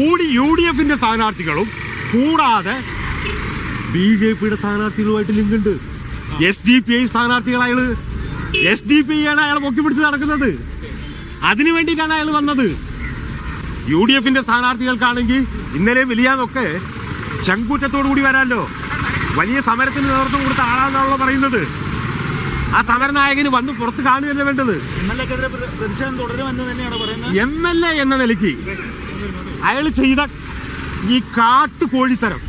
ഊടി U D എഫിന്റെ സ്ഥാനാർത്ഥികളും കൂടാതെ ബി ജെ പിയുടെ സ്ഥാനാർത്ഥികളുമായിട്ട് ലിങ്ക് ഉണ്ട് എസ് ഡി പി ഐ സ്ഥാനാർത്ഥികൾ അയാൾ എസ് ഡി പി ആണ് അയാൾ പൊക്കി പിടിച്ച് നടക്കുന്നത്. അതിനു വേണ്ടിയിട്ടാണ് അയാൾ വന്നത്. യു ഡി എഫിന്റെ സ്ഥാനാർത്ഥികൾക്കാണെങ്കിൽ ഇന്നലെ വലിയാന്നൊക്കെ ചങ്കൂറ്റത്തോടു കൂടി വരാല്ലോ വലിയ സമരത്തിന് നേതൃത്വം കൊടുത്ത ആളാണെന്നാണല്ലോ പറയുന്നത്. ആ സമരനായകന് വന്ന് പുറത്ത് കാണുകയല്ലേ വേണ്ടത്? എം എൽ എ എന്ന നിലയ്ക്ക് അയാൾ ചെയ്ത ഈ കാട്ടു കോഴിത്തരം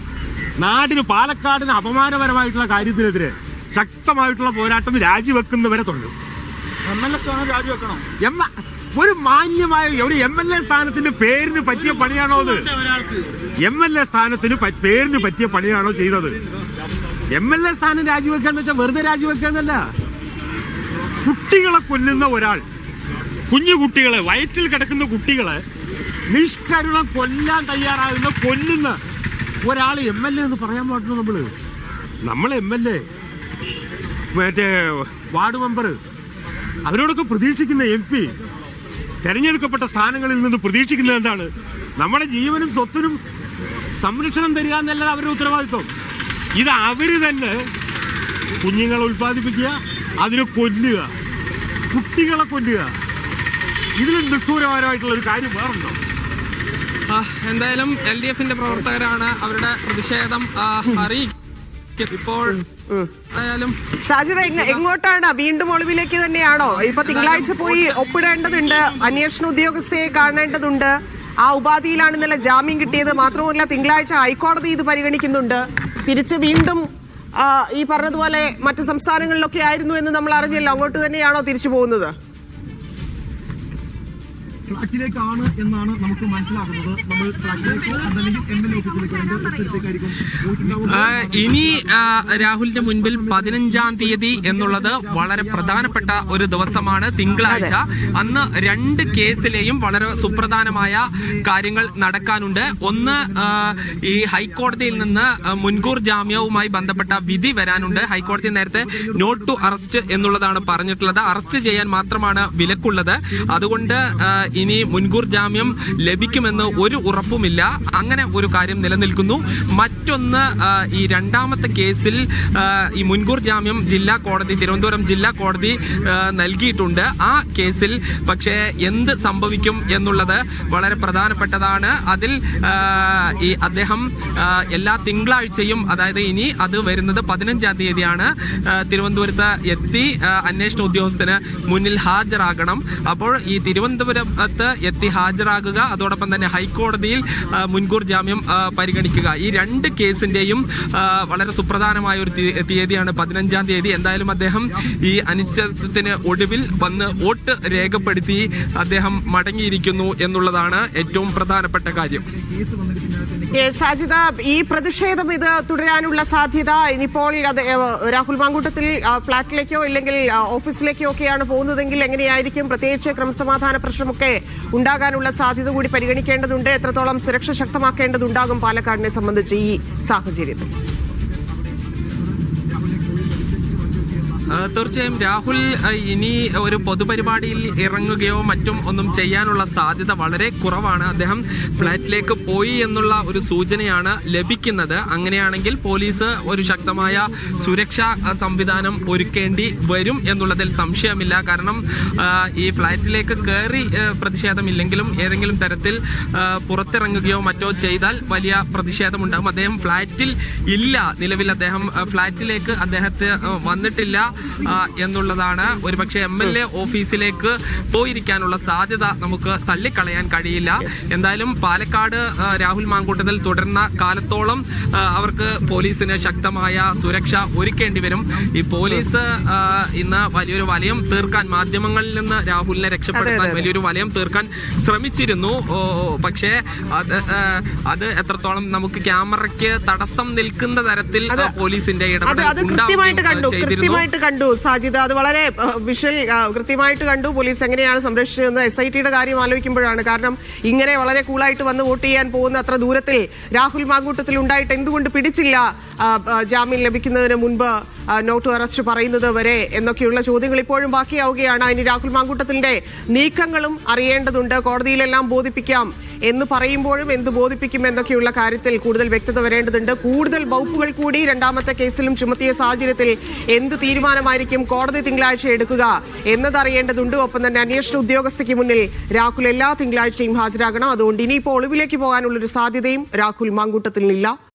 നാടിന് പാലക്കാടിന് അപമാനപരമായിട്ടുള്ള കാര്യത്തിനെതിരെ ശക്തമായിട്ടുള്ള പോരാട്ടം രാജിവെക്കുന്നവരെ തുടരും എം എൽ രാജിവെക്കണം? എം ഒരു മാന്യമായ ഒരു എം എൽ എ സ്ഥാനത്തിന്റെ പേരിന് പറ്റിയ പണിയാണോ അത്? എം എൽ എ സ്ഥാനത്തിന് പേരിന് പറ്റിയ പണിയാണോ ചെയ്തത്? എം എൽ എ സ്ഥാനം രാജിവെക്കാന്ന് വെച്ചാൽ വെറുതെ രാജിവെക്കാന്നല്ല കുട്ടികളെ കൊല്ലുന്ന ഒരാൾ കുഞ്ഞു കുട്ടികളെ വയറ്റിൽ കിടക്കുന്ന കുട്ടികളെ നിഷ്കരുണം കൊല്ലാൻ തയ്യാറാകുന്ന കൊല്ലുന്ന ഒരാൾ എം എൽ എ എന്ന് പറയാൻ പാടുന്നു നമ്മൾ. നമ്മൾ എം എൽ എ മറ്റേ വാർഡ് മെമ്പർ അവരോടൊക്കെ പ്രതീക്ഷിക്കുന്ന എം പി തെരഞ്ഞെടുക്കപ്പെട്ട സ്ഥാനങ്ങളിൽ നിന്ന് പ്രതീക്ഷിക്കുന്നത് എന്താണ്? നമ്മുടെ ജീവനും സ്വത്തിനും സംരക്ഷണം തരിക എന്നല്ല അവരുടെ ഉത്തരവാദിത്വം. ഇത് അവർ തന്നെ കുഞ്ഞുങ്ങളെ ഉൽപ്പാദിപ്പിക്കുക അതിനെ കൊല്ലുക കുട്ടികളെ കൊല്ലുക. ഇതിലും നിഷ്ഠൂരമായിട്ടുള്ള ഒരു കാര്യം വേറുണ്ടോ എന്തായാലും എൽ ഡി എഫിന്റെ പ്രവർത്തകരാണ് അവരുടെ പ്രതിഷേധം ആ, അറിയിക്കുന്നത്. ഇപ്പോൾ സാധ്യത എങ്ങോട്ടാണ്? വീണ്ടും ഒളിവിലേക്ക് തന്നെയാണോ? ഇപ്പൊ തിങ്കളാഴ്ച പോയി ഒപ്പിടേണ്ടതുണ്ട് അന്വേഷണ ഉദ്യോഗസ്ഥയെ കാണേണ്ടതുണ്ട്. ആ ഉപാധിയിലാണ് ഇന്നലെ ജാമ്യം കിട്ടിയത്. മാത്രമല്ല തിങ്കളാഴ്ച ഹൈക്കോടതി ഇത് പരിഗണിക്കുന്നുണ്ട്. തിരിച്ച് വീണ്ടും ഈ പറഞ്ഞതുപോലെ മറ്റു സംസ്ഥാനങ്ങളിലൊക്കെ ആയിരുന്നു എന്ന് നമ്മൾ അറിഞ്ഞല്ലോ. അങ്ങോട്ട് തന്നെയാണോ തിരിച്ചു പോകുന്നത്? ഫ്ലാറ്റിലേക്കാണ് എന്നാണ് നമുക്ക് മനസ്സിലാക്കുന്നത് നമ്മൾ ട്രാക്കിലേക്കോ അതല്ലെങ്കിൽ എം എൽ എ ഓഫീസിലേക്കോ രണ്ട് സ്ഥലത്തേക്കായിരിക്കും ഇനി രാഹുലിന്റെ മുൻപിൽ പതിനഞ്ചാം തീയതി എന്നുള്ളത് വളരെ പ്രധാനപ്പെട്ട ഒരു ദിവസമാണ് തിങ്കളാഴ്ച. അന്ന് രണ്ട് കേസിലെയും വളരെ സുപ്രധാനമായ കാര്യങ്ങൾ നടക്കാനുണ്ട്. ഒന്ന് ഈ ഹൈക്കോടതിയിൽ നിന്ന് മുൻകൂർ ജാമ്യവുമായി ബന്ധപ്പെട്ട വിധി വരാനുണ്ട്. ഹൈക്കോടതി നേരത്തെ നോട്ട് ടു അറസ്റ്റ് എന്നുള്ളതാണ് പറഞ്ഞിട്ടുള്ളത്. അറസ്റ്റ് ചെയ്യാൻ മാത്രമാണ് വിലക്കുള്ളത്. അതുകൊണ്ട് ഇനി മുൻകൂർ ജാമ്യം ലഭിക്കുമെന്ന് ഒരു ഉറപ്പുമില്ല. അങ്ങനെ ഒരു കാര്യം നിലനിൽക്കുന്നു. മറ്റൊന്ന് ഈ രണ്ടാമത്തെ കേസിൽ ഈ മുൻകൂർ ജാമ്യം ജില്ലാ കോടതി തിരുവനന്തപുരം ജില്ലാ കോടതി നൽകിയിട്ടുണ്ട്. ആ കേസിൽ പക്ഷേ എന്ത് സംഭവിക്കും എന്നുള്ളത് വളരെ പ്രധാനപ്പെട്ടതാണ്. അതിൽ ഈ അദ്ദേഹം എല്ലാ തിങ്കളാഴ്ചയും അതായത് ഇനി അത് വരുന്നത് പതിനഞ്ചാം തീയതിയാണ് തിരുവനന്തപുരത്ത് എത്തി അന്വേഷണ ഉദ്യോഗസ്ഥന് മുന്നിൽ ഹാജരാകണം. അപ്പോൾ ഈ തിരുവനന്തപുരത്ത് എത്തി ഹാജരാകുക. അതോടൊപ്പം തന്നെ ഹൈക്കോടതിയിൽ മുൻകൂർ ജാമ്യം പരിഗണിക്കുക. ഈ രണ്ട് കേസിന്റെയും വളരെ സുപ്രധാനമായ ഒരു തീയതിയാണ് പതിനഞ്ചാം തീയതി. എന്തായാലും അദ്ദേഹം ഈ അനിശ്ചിതത്വത്തിന് ഒടുവിൽ വന്ന് വോട്ട് രേഖപ്പെടുത്തി അദ്ദേഹം മടങ്ങിയിരിക്കുന്നു എന്നുള്ളതാണ് ഏറ്റവും പ്രധാനപ്പെട്ട കാര്യം. ഏ, സാജിദ ഈ പ്രതിഷേധം ഇത് തുടരാനുള്ള സാധ്യത ഇനിയിപ്പോൾ അത് രാഹുൽ മാങ്കൂട്ടത്തിൽ ഫ്ളാറ്റിലേക്കോ ഇല്ലെങ്കിൽ ഓഫീസിലേക്കോ ഒക്കെയാണ് പോകുന്നതെങ്കിൽ എങ്ങനെയായിരിക്കും പ്രത്യേകിച്ച് ക്രമസമാധാന പ്രശ്നമൊക്കെ ഉണ്ടാകാനുള്ള സാധ്യത കൂടി പരിഗണിക്കേണ്ടതുണ്ട്. എത്രത്തോളം സുരക്ഷ ശക്തമാക്കേണ്ടതുണ്ടാകും പാലക്കാടിനെ സംബന്ധിച്ച് ഈ സാഹചര്യത്തിൽ. തീർച്ചയായും രാഹുൽ ഇനി ഒരു പൊതുപരിപാടിയിൽ ഇറങ്ങുകയോ മറ്റും ഒന്നും ചെയ്യാനുള്ള സാധ്യത വളരെ കുറവാണ്. അദ്ദേഹം ഫ്ളാറ്റിലേക്ക് പോയി എന്നുള്ള ഒരു സൂചനയാണ് ലഭിക്കുന്നത്. അങ്ങനെയാണെങ്കിൽ പോലീസ് ഒരു ശക്തമായ സുരക്ഷാ സംവിധാനം ഒരുക്കേണ്ടി വരും എന്നുള്ളതിൽ സംശയമില്ല. കാരണം ഈ ഫ്ളാറ്റിലേക്ക് കയറി പ്രതിഷേധമില്ലെങ്കിലും ഏതെങ്കിലും തരത്തിൽ പുറത്തിറങ്ങുകയോ മറ്റോ ചെയ്താൽ വലിയ പ്രതിഷേധമുണ്ടാകും. അദ്ദേഹം ഫ്ളാറ്റിൽ ഇല്ല. നിലവിൽ അദ്ദേഹം ഫ്ളാറ്റിലേക്ക് അദ്ദേഹത്തെ വന്നിട്ടില്ല. എന്നുള്ളതാണ്. ഒരുപക്ഷെ എം എൽ എ ഓഫീസിലേക്ക് പോയിരിക്കാനുള്ള സാധ്യത നമുക്ക് തള്ളിക്കളയാൻ കഴിയില്ല. എന്തായാലും പാലക്കാട് രാഹുൽ മാങ്കൂട്ടത്തിൽ തുടർന്ന കാലത്തോളം അവർക്ക് പോലീസിന് ശക്തമായ സുരക്ഷ ഒരുക്കേണ്ടി വരും. ഈ പോലീസ് ഇന്ന് വലിയൊരു വലയം തീർക്കാൻ മാധ്യമങ്ങളിൽ നിന്ന് രാഹുലിനെ രക്ഷപ്പെടുത്താൻ വലിയൊരു വലയം തീർക്കാൻ ശ്രമിച്ചിരുന്നു. പക്ഷേ അത് അത് എത്രത്തോളം നമുക്ക് ക്യാമറയ്ക്ക് തടസ്സം നിൽക്കുന്ന തരത്തിൽ പോലീസിന്റെ ഇടപെടൽ ഉണ്ടാവുകയും ചെയ്തിരുന്നു. കണ്ടു സാജിദ്. അത് വളരെ വിഷ്വൽ കൃത്യമായിട്ട് കണ്ടു. പോലീസ് എങ്ങനെയാണ് സംരക്ഷിച്ചതെന്ന് എസ് ഐ ടിയുടെ കാര്യം ആലോചിക്കുമ്പോഴാണ്. കാരണം ഇങ്ങനെ വളരെ കൂളായിട്ട് വന്ന് വോട്ട് ചെയ്യാൻ പോകുന്ന അത്ര ദൂരത്തിൽ രാഹുൽ മാങ്കൂട്ടത്തിൽ ഉണ്ടായിട്ട് എന്തുകൊണ്ട് പിടിച്ചില്ല ജാമ്യം ലഭിക്കുന്നതിന് മുൻപ് നോട്ട് അറസ്റ്റ് പറയുന്നത് വരെ എന്നൊക്കെയുള്ള ചോദ്യങ്ങൾ ഇപ്പോഴും ബാക്കിയാവുകയാണ്. അതിന് രാഹുൽ മാങ്കൂട്ടത്തിന്റെ നീക്കങ്ങളും അറിയേണ്ടതുണ്ട്. കോടതിയിലെല്ലാം ബോധിപ്പിക്കാം. എന്ന് പറയുമ്പോഴും എന്ത് ബോധിപ്പിക്കും എന്നൊക്കെയുള്ള കാര്യത്തിൽ കൂടുതൽ വ്യക്തത വരേണ്ടതുണ്ട്. കൂടുതൽ വകുപ്പുകൾ കൂടി രണ്ടാമത്തെ കേസിലും ചുമത്തിയ സാഹചര്യത്തിൽ എന്ത് തീരുമാനമായിരിക്കും? കോടതി തിങ്കളാഴ്ച എടുക്കുക എന്നതറിയേണ്ടതുണ്ട്. ഒപ്പം തന്നെ അന്വേഷണ ഉദ്യോഗസ്ഥയ്ക്ക് മുന്നിൽ രാഹുൽ എല്ലാ തിങ്കളാഴ്ചയും ഹാജരാകണം. അതുകൊണ്ട് ഇനിയിപ്പോൾ ഒളിവിലേക്ക് പോകാനുള്ളൊരു സാധ്യതയും രാഹുൽ മാങ്കൂട്ടത്തിലില്ല.